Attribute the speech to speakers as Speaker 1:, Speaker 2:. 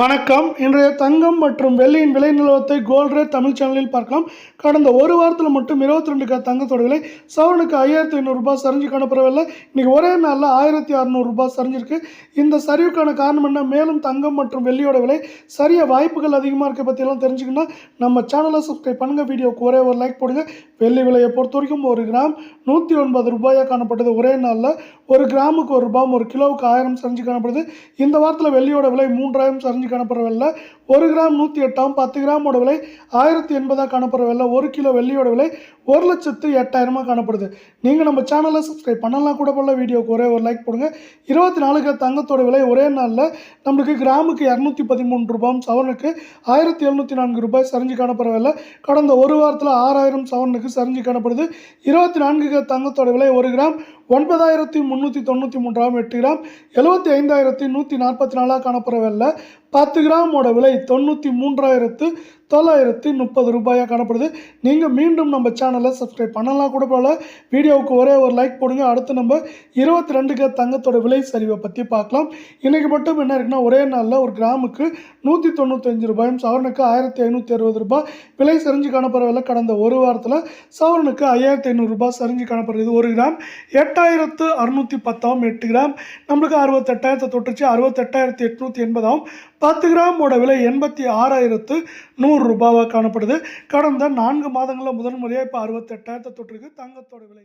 Speaker 1: வணக்கம். இன்றைய தங்கம் மற்றும் வெள்ளியின் விலை நிலவரத்தை கோல்ட் ரேட் தமிழ் சேனலில் பார்க்கலாம். கடந்த ஒரு வாரத்தில் மட்டும் இருபத்தி ரெண்டு க தங்கத்தோட விலை சவரனுக்கு ஐயாயிரத்தி ஐநூறுரூபா சரிஞ்சு காணப்படவில்லை. இன்றைக்கி ஒரே நாளில் ஆயிரத்தி அறநூறுரூபா சரிஞ்சிருக்கு. இந்த சரிவுக்கான காரணம் என்ன? மேலும் தங்கம் மற்றும் வெள்ளியோட விலை சரிய வாய்ப்புகள் அதிகமாக இருக்க பற்றியெல்லாம் தெரிஞ்சுக்கணும்னா நம்ம சேனலை சப்ஸ்கிரைப் பண்ணுங்கள் வீடியோக்கு ஒரே ஒரு லைக் போடுங்க. வெள்ளி விலையை பொறுத்த வரைக்கும் ஒரு கிராம் நூற்றி ஒன்பது ரூபாயாக காணப்பட்டது ஒரே நாளில். ஒரு கிராமுக்கு ஒரு ரூபாய் ஒரு கிலோவுக்கு ஆயிரம் சரிஞ்சு காணப்படுது. இந்த வாரத்தில் வெள்ளியோட விலை மூன்றாயிரம் சரிஞ்சு காணப்படுற வெள்ளை ஒரு கிராம் நூற்றி எட்டாம் பத்து கிராமோட விலை ஆயிரத்தி எண்பதாக காணப்படுற வெள்ளை ஒரு கிலோ வெள்ளியோட விலை ஒரு லட்சத்து எட்டாயிரமாக காணப்படுது. நீங்கள் நம்ம சேனலை சப்ஸ்கிரைப் பண்ணலாம் கூட போல வீடியோக்கு ஒரே ஒரு லைக் போடுங்க. இருபத்தி நாலுக்கு தங்கத்தோட விலை ஒரே நாளில் நம்மளுக்கு கிராமுக்கு இரநூத்தி பதிமூணு ரூபாயும் சவனுக்கு ஆயிரத்தி எழுநூற்றி நான்கு ரூபாய் சரிஞ்சு காணப்படுற விலை கடந்த ஒரு வாரத்தில் ஆறாயிரம் சவனுக்கு சரிஞ்சு காணப்படுது. இருபத்தி நான்கு தங்கத்தோட விலை ஒரு கிராம் ஒன்பதாயிரத்தி முந்நூற்றி தொண்ணூற்றி மூன்றாம் எட்டு கிராம் எழுபத்தி ஐந்தாயிரத்தி நூற்றி நாற்பத்தி நாலாக காணப்படுற வெள்ளை பத்து கிராமோட விலை தொண்ணூற்றி மூன்றாயிரத்து தொள்ளாயிரத்தி முப்பது ரூபாயாக காணப்படுது. நீங்கள் மீண்டும் நம்ம சேனலை சப்ஸ்கிரைப் பண்ணலாம் கூட போல வீடியோவுக்கு ஒரே ஒரு லைக் போடுங்க. அடுத்து நம்ம இருபத்தி ரெண்டுக்கு தங்கத்தோட விலை சரிவை பற்றி பார்க்கலாம். இன்றைக்கி மட்டும் என்ன இருக்குன்னா ஒரே நாளில் ஒரு கிராமுக்கு நூற்றி தொண்ணூத்தஞ்சு ரூபாயும் சவரனுக்கு ஆயிரத்தி ஐநூற்றி அறுபது ரூபாய் விலை சரிஞ்சு காணப்படுறதில் கடந்த ஒரு வாரத்தில் சவரனுக்கு ஐயாயிரத்தி ஐநூறுரூபா சரிஞ்சு காணப்படுறது ஒரு கிராம் எட்டாயிரத்து அறுநூற்றி பத்தாம் எட்டு கிராம். நம்மளுக்கு அறுபத்தெட்டாயிரத்தை தொட்டுச்சு அறுபத்தெட்டாயிரத்தி எட்நூற்றி எண்பதாம் பத்து கிராமோட விலை எண்பத்தி ஆறாயிரத்து நூறு ரூபாவாக காணப்படுது. கடந்த நான்கு மாதங்களில் முதன்முறையாக இப்போ அறுபத்தெட்டாயிரத்தை தொற்றுக்கு தங்கத்தோட விலை.